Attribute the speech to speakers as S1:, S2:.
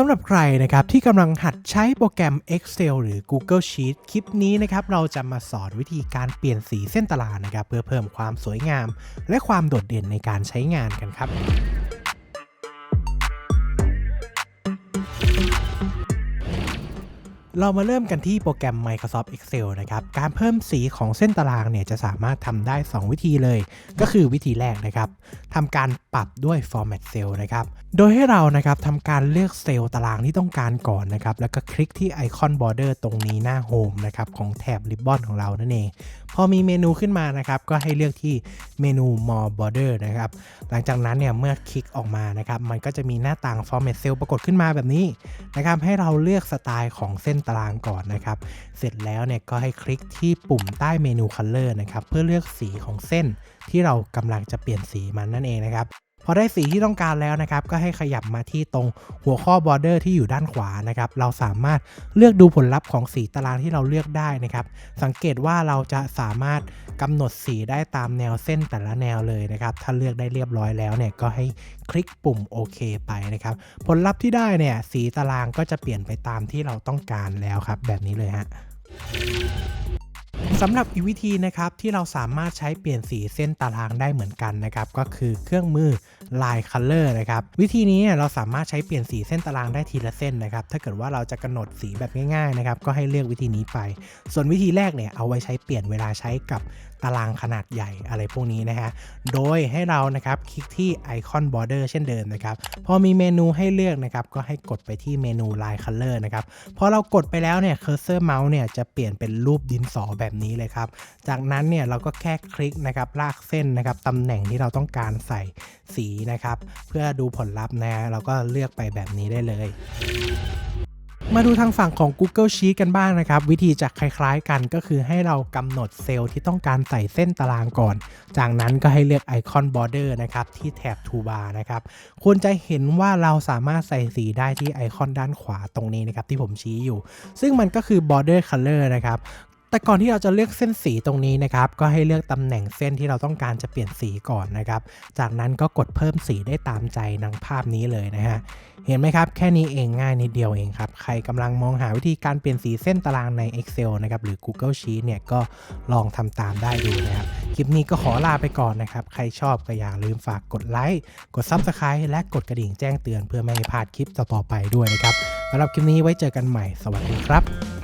S1: สำหรับใครนะครับที่กำลังหัดใช้โปรแกรม Excel หรือ Google Sheet คลิปนี้นะครับเราจะมาสอนวิธีการเปลี่ยนสีเส้นตารางนะครับเพื่อเพิ่มความสวยงาม และความโดดเด่นในการใช้งานกันครับ เรามาเริ่มกันที่โปรแกรม Microsoft Excel นะครับ การเพิ่มสีของเส้นตารางเนี่ยจะสามารถทำได้ 2 วิธีเลย ก็คือวิธีแรกนะครับทำการปรับด้วย Format Cell นะครับ โดยให้เรานะครับทำการเลือกเซลล์ตารางที่ต้องการก่อนนะครับ แล้วก็คลิกที่ไอคอน Border ตรงนี้หน้า Home นะครับของแถบ Ribbon ของเรานั่นเอง พอมีเมนูขึ้นมานะครับ ก็ให้เลือกที่เมนู More Border นะครับ หลังจากนั้นเนี่ยเมื่อคลิกออกมานะครับ มันก็จะมีหน้าต่าง Format Cell ปรากฏขึ้นมาแบบนี้นะครับ ให้เราเลือกสไตล์ของเส้นตารางก่อนนะครับ เสร็จแล้วเนี่ยก็ให้คลิกที่ปุ่มใต้เมนู Color นะครับ เพื่อเลือกสีของเส้นที่เรากำลังจะเปลี่ยนสีมันนั่นเองนะครับ พอได้สีที่ต้องการแล้วนะครับ ก็ให้ขยับมาที่ตรงหัวข้อ border ที่อยู่ด้านขวานะครับ เราสามารถเลือกดูผลลัพธ์ของสีตารางที่เราเลือกได้นะครับ สังเกตว่าเราจะสามารถกำหนดสีได้ตามแนวเส้นแต่ละแนวเลยนะครับ ถ้าเลือกได้เรียบร้อยแล้วเนี่ยก็ให้คลิกปุ่มโอเคไปนะครับ ผลลัพธ์ที่ได้เนี่ยสีตารางก็จะเปลี่ยนไปตามที่เราต้องการแล้วครับ แบบนี้เลยฮะ สำหรับอีกวิธีนะครับที่เราสามารถใช้เปลี่ยนสีเส้นตารางได้เหมือนกันนะครับก็คือเครื่องมือ Line Color นะครับวิธีนี้เนี่ยเราสามารถใช้เปลี่ยนสีเส้นตารางได้ทีละเส้นนะครับถ้าเกิดว่าเราจะกำหนดสีแบบง่ายๆนะครับก็ให้เลือกวิธีนี้ไป ส่วนวิธีแรกเนี่ยเอาไว้ใช้เปลี่ยนเวลาใช้กับตารางขนาดใหญ่อะไรพวกนี้นะฮะโดยให้เรานะครับคลิกที่ไอคอน border เช่นเดิมนะครับพอมีเมนูให้เลือกนะครับก็ให้กดไปที่เมนู Line Color นะครับพอเรากดไปแล้วเนี่ย cursor mouse เนี่ยจะเปลี่ยนเป็นรูปดินสอแบบนี้นี้เลยครับ จากนั้นเนี่ยเราก็แค่คลิกนะครับลากเส้นนะครับตำแหน่งที่เราต้องการใส่สีนะครับ เพื่อดูผลลัพธ์นะเราก็เลือกไปแบบนี้ได้เลยมาดูทางฝั่งของ Google Sheet กันบ้างนะครับ วิธีจะคล้ายๆกันก็คือให้เรากำหนดเซลล์ที่ต้องการใส่เส้นตารางก่อน จากนั้นก็ให้เลือกไอคอน border นะครับ ที่แถบ toolbar นะครับคุณจะเห็นว่าเราสามารถใส่สีได้ที่ไอคอนด้านขวาตรงนี้นะครับ ที่ผมชี้อยู่ ซึ่งมันก็คือ border color นะครับ แต่ก่อนที่เราจะเลือกเส้นสีตรงนี้นะครับก็ให้เลือกตำแหน่งเส้นที่เราต้องการจะเปลี่ยนสีก่อนนะครับ จากนั้นก็กดเพิ่มสีได้ตามใจนังภาพนี้เลยนะฮะเห็นไหมครับแค่นี้เองง่ายนิดเดียวเองครับ ใครกำลังมองหาวิธีการเปลี่ยนสีเส้นตารางใน Excel นะครับหรือ Google Sheet เนี่ยก็ลองทำตามได้ดูนะครับ คลิปนี้ก็ขอลาไปก่อนนะครับ ใครชอบก็อย่าลืมฝากกดไลค์กด Subscribe และกดกระดิ่งแจ้งเตือนเพื่อไม่ให้พลาดคลิปต่อๆไปด้วยนะครับสำหรับคลิปนี้ไว้เจอกันใหม่สวัสดีครับ